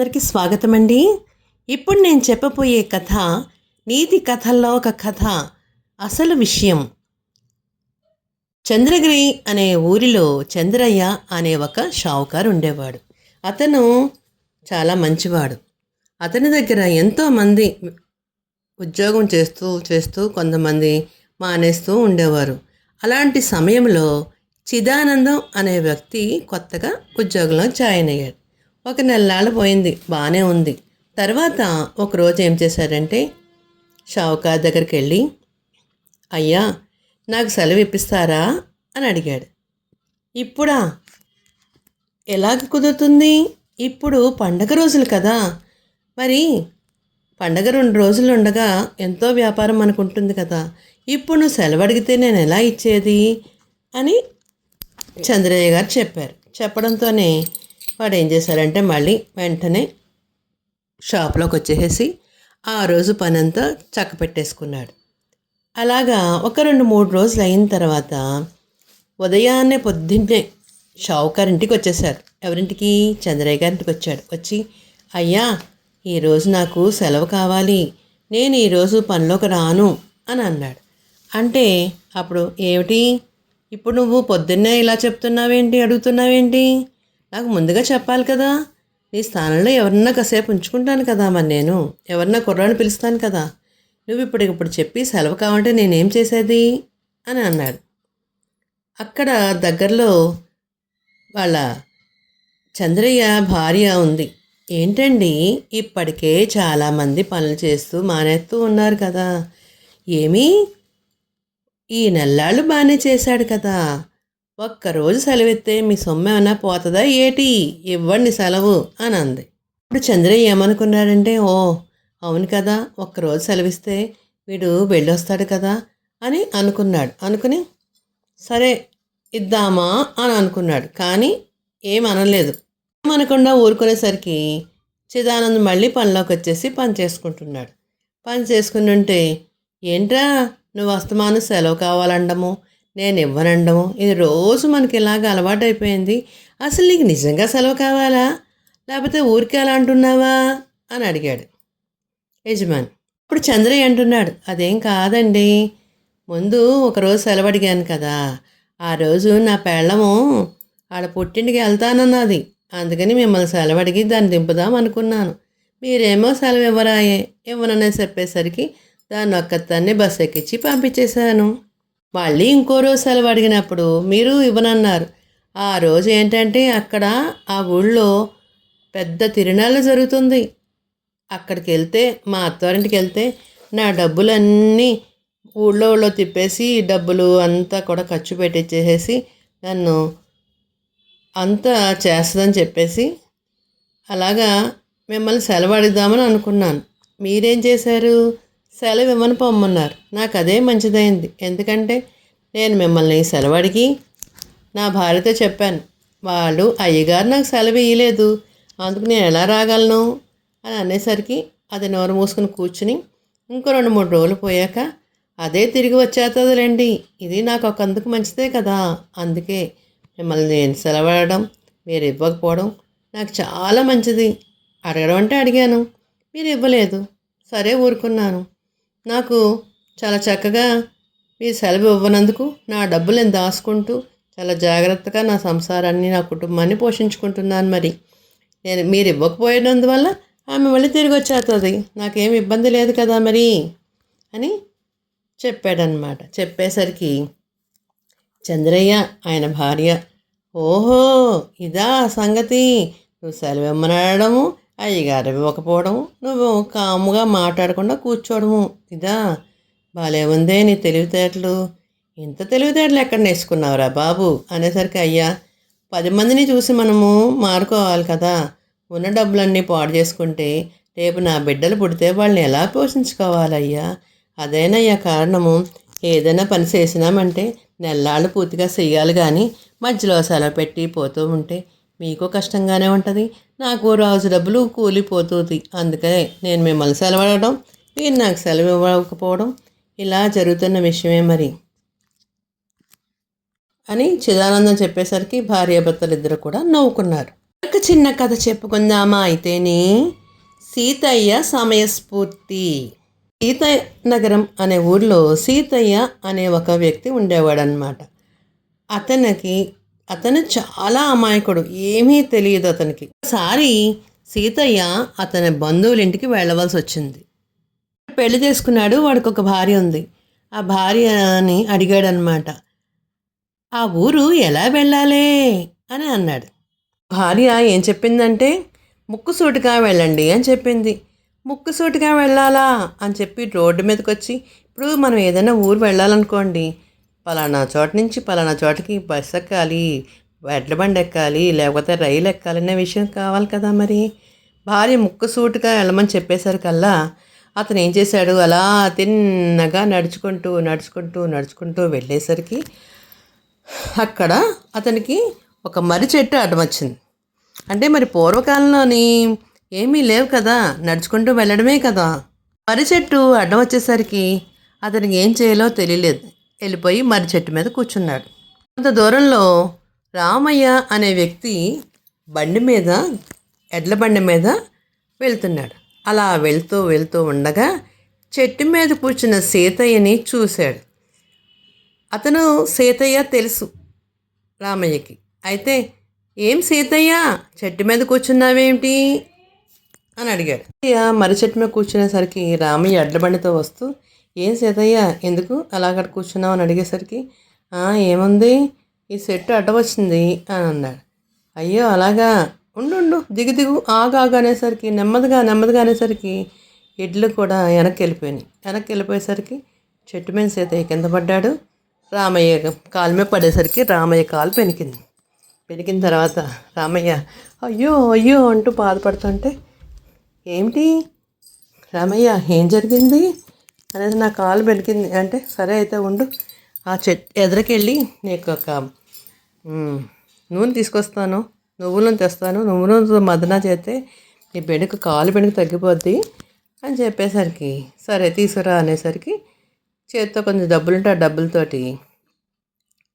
అందరికీ స్వాగతం అండి ఇప్పుడు నేను చెప్పబోయే కథ నీతి కథల్లో ఒక కథ అసలు విషయం. చంద్రగిరి అనే ఊరిలో చంద్రయ్య అనే ఒక షావుకారు ఉండేవాడు. అతను చాలా మంచివాడు. అతని దగ్గర ఎంతోమంది ఉద్యోగం చేస్తూ చేస్తూ కొంతమంది మానేస్తూ ఉండేవారు. అలాంటి సమయంలో చిదానందం అనే వ్యక్తి కొత్తగా ఉద్యోగంలో జాయిన్ అయ్యాడు. ఒక నెలలాళ్ళు పోయింది బాగానే ఉంది. తర్వాత ఒకరోజు ఏం చేశారంటే షావుకార్ దగ్గరికి వెళ్ళి అయ్యా నాకు సెలవు ఇప్పిస్తారా? అని అడిగాడు. ఇప్పుడా? ఎలాగ కుదురుతుంది? ఇప్పుడు పండగ రోజులు కదా. మరి పండగ రెండు రోజులు ఉండగా ఎంతో వ్యాపారం అనుకుంటుంది కదా. ఇప్పుడు నువ్వు సెలవు అడిగితే నేను ఎలా ఇచ్చేది? అని చంద్రయ్య గారు చెప్పారు. చెప్పడంతోనే వాడు ఏం చేశారంటే మళ్ళీ వెంటనే షాప్లోకి వచ్చేసి ఆ రోజు పనంతా చక్క పెట్టేసుకున్నాడు. అలాగా ఒక రెండు మూడు రోజులు అయిన తర్వాత ఉదయాన్నే పొద్దున్నే షావుకారింటికి వచ్చేసారు. ఎవరింటికి? చంద్రయ్య గారింటికి వచ్చాడు. వచ్చి అయ్యా ఈరోజు నాకు సెలవు కావాలి. నేను ఈరోజు పనిలోకి రాను అని అన్నాడు. అంటే అప్పుడు ఏమిటి? ఇప్పుడు నువ్వు పొద్దున్నే ఇలా చెప్తున్నావేంటి? అడుగుతున్నావేంటి? నాకు ముందుగా చెప్పాలి కదా. నీ స్థానంలో ఎవరన్నా కాసేపు ఉంచుకుంటాను కదా మరి నేను. ఎవరన్నా కుర్రాన్ని పిలుస్తాను కదా. నువ్వు ఇప్పటికిప్పుడు చెప్పి సెలవు కావంటే నేనేం చేసేది? అని అన్నాడు. అక్కడ దగ్గరలో వాళ్ళ చంద్రయ్య భార్య ఉంది. ఏంటండి? ఇప్పటికే చాలామంది పనులు చేస్తూ మానేస్తూ ఉన్నారు కదా. ఏమీ? ఈ నెల్లాళ్ళు బాగానే చేశాడు కదా. ఒక్కరోజు సెలవిస్తే మీ సొమ్ము ఏమైనా పోతుందా ఏటి? ఇవ్వండి సెలవు అని అంది ఇప్పుడు చంద్రయ్య ఏమనుకున్నాడంటే ఓ అవును కదా ఒక్కరోజు సెలవిస్తే వీడు వెళ్ళొస్తాడు కదా అని అనుకున్నాడు. అనుకుని సరే ఇద్దామా అని అనుకున్నాడు. కానీ ఏం అనలేదు ఏమనకుండా ఊరుకునేసరికి చిదానంద్ మళ్ళీ పనిలోకి వచ్చేసి పని చేసుకుంటున్నాడు. పని చేసుకుని ఉంటే ఏంట్రా నువ్వు వస్తమాను సెలవు కావాలండము? నేను ఇవ్వనండము ఇది రోజు మనకి ఇలాగ అలవాటైపోయింది. అసలు నీకు నిజంగా సెలవు కావాలా? లేకపోతే ఊరికే అలా అంటున్నావా? అని అడిగాడు. యజమాని. ఇప్పుడు చంద్రయ్య అంటున్నాడు అదేం కాదండి. ముందు ఒకరోజు సెలవు అడిగాను కదా. ఆ రోజు నా పెళ్ళము ఆడ పుట్టింటికి వెళ్తానన్నది. అందుకని మిమ్మల్ని సెలవు అడిగి దాన్ని దింపుదాం అనుకున్నాను. మీరేమో సెలవు ఇవ్వరాయే. ఇవ్వననే చెప్పేసరికి దాన్ని ఒక్కతాన్ని బస్సు ఎక్కించి పంపించేశాను. మళ్ళీ ఇంకో రోజు సెలవు అడిగినప్పుడు మీరు ఇవ్వనన్నారు. ఆ రోజు ఏంటంటే అక్కడ ఆ ఊళ్ళో పెద్ద తిరునాళ్ళు జరుగుతుంది. అక్కడికి వెళ్తే మా అత్తవారింటికి వెళ్తే నా డబ్బులన్నీ ఊళ్ళో ఊళ్ళో తిప్పేసి డబ్బులు అంతా కూడా ఖర్చు పెట్టించేసేసి నన్ను అంతా చేస్తుందని చెప్పేసి అలాగా మిమ్మల్ని సెలవు అడుగుదామని అనుకున్నాను. మీరేం చేశారు? సెలవు ఇవ్వను పొమ్మన్నారు. నాకు అదే మంచిదైంది. ఎందుకంటే నేను మిమ్మల్ని సెలవు అడిగి నా భార్యతో చెప్పాను. వాళ్ళు అయ్యగారు నాకు సెలవు ఇవ్వలేదు అందుకు నేను ఎలా రాగలను? అని అనేసరికి అది నోరు మూసుకుని కూర్చుని ఇంకో రెండు మూడు రోజులు పోయాక అదే తిరిగి వచ్చేస్తుందిలేండి ఇది నాకు ఒకందుకు మంచిదే కదా. అందుకే మిమ్మల్ని నేను సెలవడడం మీరు ఇవ్వకపోవడం నాకు చాలా మంచిది. అడగడం అంటే అడిగాను. మీరు ఇవ్వలేదు. సరే ఊరుకున్నాను. నాకు చాలా చక్కగా మీరు సెలవు ఇవ్వనందుకు నా డబ్బులు నేను దాచుకుంటూ చాలా జాగ్రత్తగా నా సంసారాన్ని నా కుటుంబాన్ని పోషించుకుంటున్నాను మరి. నేను మీరు ఇవ్వకపోయినందువల్ల ఆమె మళ్ళీ తిరిగి వచ్చేస్తుంది నాకేం ఇబ్బంది లేదు కదా మరి అని చెప్పాడనమాట చెప్పేసరికి చంద్రయ్య ఆయన భార్య ఓహో ఇదా సంగతి. నువ్వు సెలవు ఇమ్మనడము అయ్యగారు ఇవ్వకపోవడం నువ్వు కాముగా మాట్లాడకుండా కూర్చోవడము ఇదా బాలే ఉందే నీ తెలివితేటలు. ఇంత తెలివితేటలు ఎక్కడ నేర్చుకున్నావురా బాబు? అనేసరికి అయ్యా పది మందిని చూసి మనము మారుకోవాలి కదా. ఉన్న డబ్బులన్నీ పాడు చేసుకుంటే రేపు నా బిడ్డలు పుడితే వాళ్ళని ఎలా పోషించుకోవాలయ్యా? అదేనయ్యా కారణము. ఏదైనా పని చేసినామంటే నెల్లాళ్ళు పూర్తిగా చెయ్యాలి కానీ మధ్యలో సెలవు పెట్టి పోతూ ఉంటే మీకు కష్టంగానే ఉంటుంది. నాకు రాజు డబ్బులు కూలిపోతుంది. అందుకనే నేను మిమ్మల్ని సెలవడడం మీరు నాకు సెలవు ఇవ్వకపోవడం ఇలా జరుగుతున్న విషయమే మరి. అని చిదానందం చెప్పేసరికి భార్యాభర్తలు ఇద్దరు కూడా నవ్వుకున్నారు. ఒక చిన్న కథ చెప్పుకుందామా అయితేనే సీతయ్య సమయస్ఫూర్తి. సీత నగరం అనే ఊర్లో సీతయ్య అనే ఒక వ్యక్తి ఉండేవాడనమాట అతనికి అతను చాలా అమాయకుడు. ఏమీ తెలియదు అతనికి. ఒకసారి సీతయ్య అతని బంధువుల ఇంటికి వెళ్ళవలసి వచ్చింది. పెళ్ళి చేసుకున్నాడు వాడికి ఒక భార్య ఉంది. ఆ భార్యని అడిగాడనమాట. ఆ ఊరు ఎలా వెళ్ళాలి? అని అన్నాడు. భార్య ఏం చెప్పిందంటే ముక్కుసూటిగా వెళ్ళండి అని చెప్పింది. ముక్కుసూటిగా వెళ్ళాలా? అని చెప్పి రోడ్డు మీదకి వచ్చి ఇప్పుడు మనం ఏదైనా ఊరు వెళ్ళాలనుకోండి పలానా చోట నుంచి పలానా చోటకి బస్ ఎక్కాలి ఎడ్ల బండి ఎక్కాలి లేకపోతే రైలు ఎక్కాలనే విషయం కావాలి కదా మరి. భార్య ముక్కుసూటిగా వెళ్ళమని చెప్పేసరికల్లా అతను ఏం చేశాడు? అలా తిన్నగా నడుచుకుంటూ నడుచుకుంటూ నడుచుకుంటూ వెళ్ళేసరికి అక్కడ అతనికి ఒక మర్రి చెట్టు అడ్డం వచ్చింది. అంటే మరి పూర్వకాలంలోని ఏమీ లేవు కదా నడుచుకుంటూ వెళ్ళడమే కదా. మర్రి చెట్టు అడ్డం వచ్చేసరికి అతనికి ఏం చేయాలో తెలియలేదు. వెళ్ళిపోయి మర్రి చెట్టు మీద కూర్చున్నాడు. కొంత దూరంలో రామయ్య అనే వ్యక్తి బండి మీద ఎడ్ల బండి మీద వెళ్తున్నాడు. అలా వెళ్తూ వెళ్తూ ఉండగా చెట్టు మీద కూర్చున్న సీతయ్యని చూశాడు. అతను సీతయ్య తెలుసు రామయ్యకి. అయితే ఏం సీతయ్య? చెట్టు మీద కూర్చున్నావేమిటి? అని అడిగాడు. సీతయ్య మర్రి చెట్టు మీద కూర్చునేసరికి రామయ్య అడ్లబండితో వస్తూ ఏం సీతయ్య ఎందుకు అలా అక్కడ కూర్చున్నావు? అని అడిగేసరికి ఏముంది? ఈ సెట్ అడ్డ వచ్చింది అని అన్నాడు. అయ్యో అలాగా? ఉండు దిగు దిగు ఆగు అనేసరికి నెమ్మదిగా నెమ్మదిగా అనేసరికి ఎడ్లు కూడా వెనక్కి వెళ్ళిపోయినాయి. వెనక్కి వెళ్ళిపోయేసరికి చెట్టు మీద సీతయ్య కింద పడ్డాడు. రామయ్య కాలు మీద పడేసరికి రామయ్య కాలు పెనికింది. పెనికిన తర్వాత రామయ్య అయ్యో అయ్యో అంటూ బాధపడుతుంటే ఏమిటి? రామయ్య ఏం జరిగింది? అనేది నా కాలు బెనికింది. అంటే సరే అయితే ఉండు. ఆ చెట్ ఎదురుకెళ్ళి నీకు ఒక నూనె తీసుకొస్తాను. నువ్వుల నూనె తెస్తాను. నువ్వు నూనె మదన చేస్తే నీ బెణుకు కాలు బెణుకు తగ్గిపోద్ది అని చెప్పేసరికి సరే తీసుకురా అనేసరికి చేతితో కొంచెం డబ్బులుంటే ఆ డబ్బులతోటి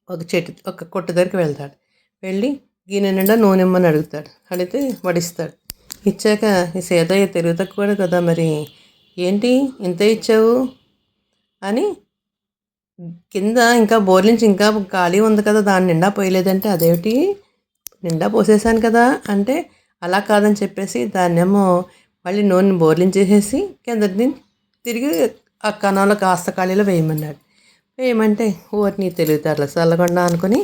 ఒక చెట్టు ఒక కొట్టు దగ్గరికి వెళ్తాడు. వెళ్ళి గిన్నె నిండా నూనె ఇమ్మని అడుగుతాడు. అడిగితే వడిస్తాడు. ఇచ్చాక ఈ సీతయ్య తెలుగు తక్కువ కదా మరి ఏంటి? ఇంత ఇచ్చావు? అని కింద ఇంకా బోర్ నుంచి ఇంకా ఖాళీ ఉంది కదా దాని నిండా పోయలేదంటే అదేమిటి? నిండా పోసేసాను కదా అంటే అలా కాదని చెప్పేసి దాన్నేమో మళ్ళీ నూనె బోర్లించేసేసి కిందకి తిరిగి ఆ కణంలో కాస్త ఖాళీలో వేయమన్నాడు. వేయమంటే ఓరిని తెలివితేటలు చల్లకుండా అనుకుని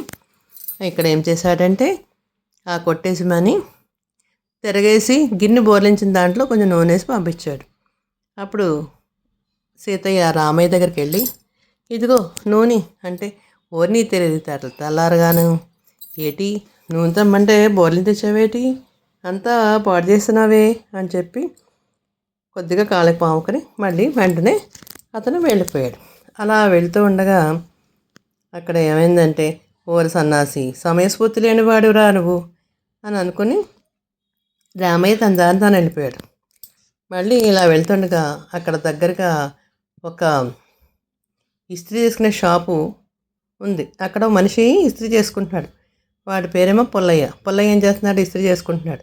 ఇక్కడ ఏం చేశాడంటే ఆ కొట్టేసి మని తిరగేసి గిన్నె బోర్లించిన దాంట్లో కొంచెం నూనె వేసి పంపించాడు. అప్పుడు సీతయ్య రామయ్య దగ్గరికి వెళ్ళి ఇదిగో నూనె. అంటే ఓర్ని తెలివితేటలు తెల్లారగాను. ఏటి నూనె తెమ్మంటే బోర్లు తెచ్చావేటి? అంతా పాడు చేస్తున్నావే? అని చెప్పి కొద్దిగా కాళ్ళకి పాముకొని మళ్ళీ వెంటనే అతను వెళ్ళిపోయాడు. అలా వెళ్తూ ఉండగా అక్కడ ఏమైందంటే ఓరి సన్నాసి సమయస్ఫూర్తి లేనివాడురా నువ్వు అని అనుకుని రామయ్య తన దాని తాను వెళ్ళిపోయాడు. మళ్ళీ ఇలా వెళ్తుండగా అక్కడ దగ్గరగా ఒక ఇస్త్రీ చేసుకునే షాపు ఉంది. అక్కడ మనిషి ఇస్త్రీ చేసుకుంటున్నాడు. వాడి పేరేమో పుల్లయ్య. పుల్లయ్య ఏం చేస్తున్నాడు? ఇస్త్రీ చేసుకుంటున్నాడు.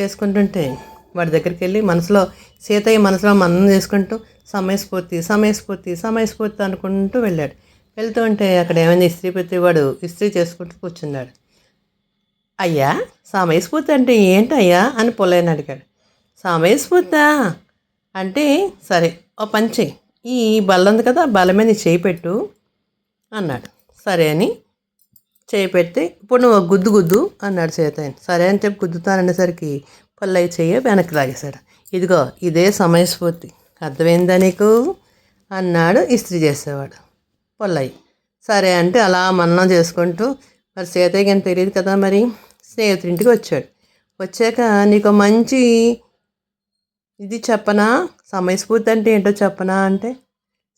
చేసుకుంటుంటే వాడి దగ్గరికి వెళ్ళి మనసులో సీతయ్య మనసులో మన్నం చేసుకుంటూ సమయస్ఫూర్తి సమయస్ఫూర్తి సమయస్ఫూర్తి అనుకుంటూ వెళ్ళాడు. వెళ్తూ ఉంటే అక్కడ ఏమైంది? ఇస్త్రీ పెట్టి వాడు ఇస్త్రీ చేసుకుంటూ కూర్చున్నాడు. అయ్యా సమయస్ఫూర్తి అంటే ఏంటయ్యా? అని పుల్లయ్యని అడిగాడు. సమయస్ఫూర్తా అంటే సరే ఓ పని ఈ బల్ల ఉంది కదా బల్ల మీద చేయి పెట్టు అన్నాడు. సరే అని చేయి పెడితే ఇప్పుడు నువ్వు గుద్దు గుద్దు అన్నాడు చేతాయని సరే అని చెప్పి గుద్దుతాననేసరికి పుల్లయ్య చెయ్యి వెనక్కి లాగేశాడు. ఇదిగో ఇదే సమయస్ఫూర్తి అర్థమైందా నీకు? అన్నాడు ఇస్త్రీ చేసేవాడు పొల్లయ్య సరే అంటే అలా మన్నం చేసుకుంటూ మరి సీతయ్యకి అని తెలియదు కదా మరి? స్నేహితుడింటికి వచ్చాడు. వచ్చాక నీకు మంచి ఇది చెప్పనా? సమయస్ఫూర్తి అంటే ఏంటో చెప్పనా అంటే?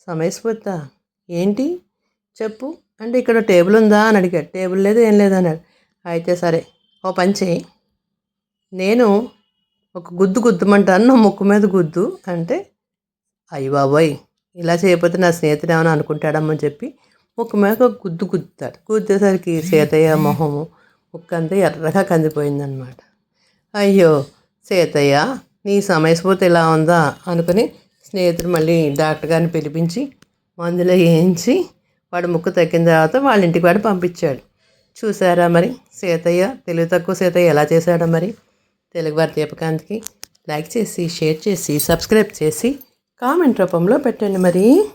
సమయస్ఫూర్త. ఏంటి? చెప్పు. అంటే ఇక్కడ టేబుల్ ఉందా అని అడిగాడు. టేబుల్ లేదు ఏం లేదు అన్నాడు. అయితే సరే ఓ పని చేయి. నేను ఒక గుద్దు గుద్దుమంటాను నా ముక్కు మీద గుద్దు అంటే అయ్య బాబోయ్ ఇలా చేయకపోతే నా స్నేహితుడు ఏమైనా అనుకుంటాడమ్మని చెప్పి ముక్కు మీద ఒక గుద్దు గుద్దుతాడు. గుద్దేసరికి సీతయ్య మొహము ముక్కు అంతా ఎర్రగా కందిపోయిందనమాట అయ్యో సీతయ్య నీ సమయస్ఫూర్తి ఇలా ఉందా అనుకుని స్నేహితుడు మళ్ళీ డాక్టర్ గారిని పిలిపించి మందులో వేయించి వాడు ముక్కు తగ్గిన తర్వాత వాళ్ళ ఇంటికి వాడు పంపించాడు. చూసారా మరి? సీతయ్య తెలుగు తక్కువ సీతయ్య ఎలా చేశాడో మరి? తెలుగు వారి దీపకాంత్కి లైక్ చేసి షేర్ చేసి సబ్స్క్రైబ్ చేసి కామెంట్ రూపంలో పెట్టండి మరి.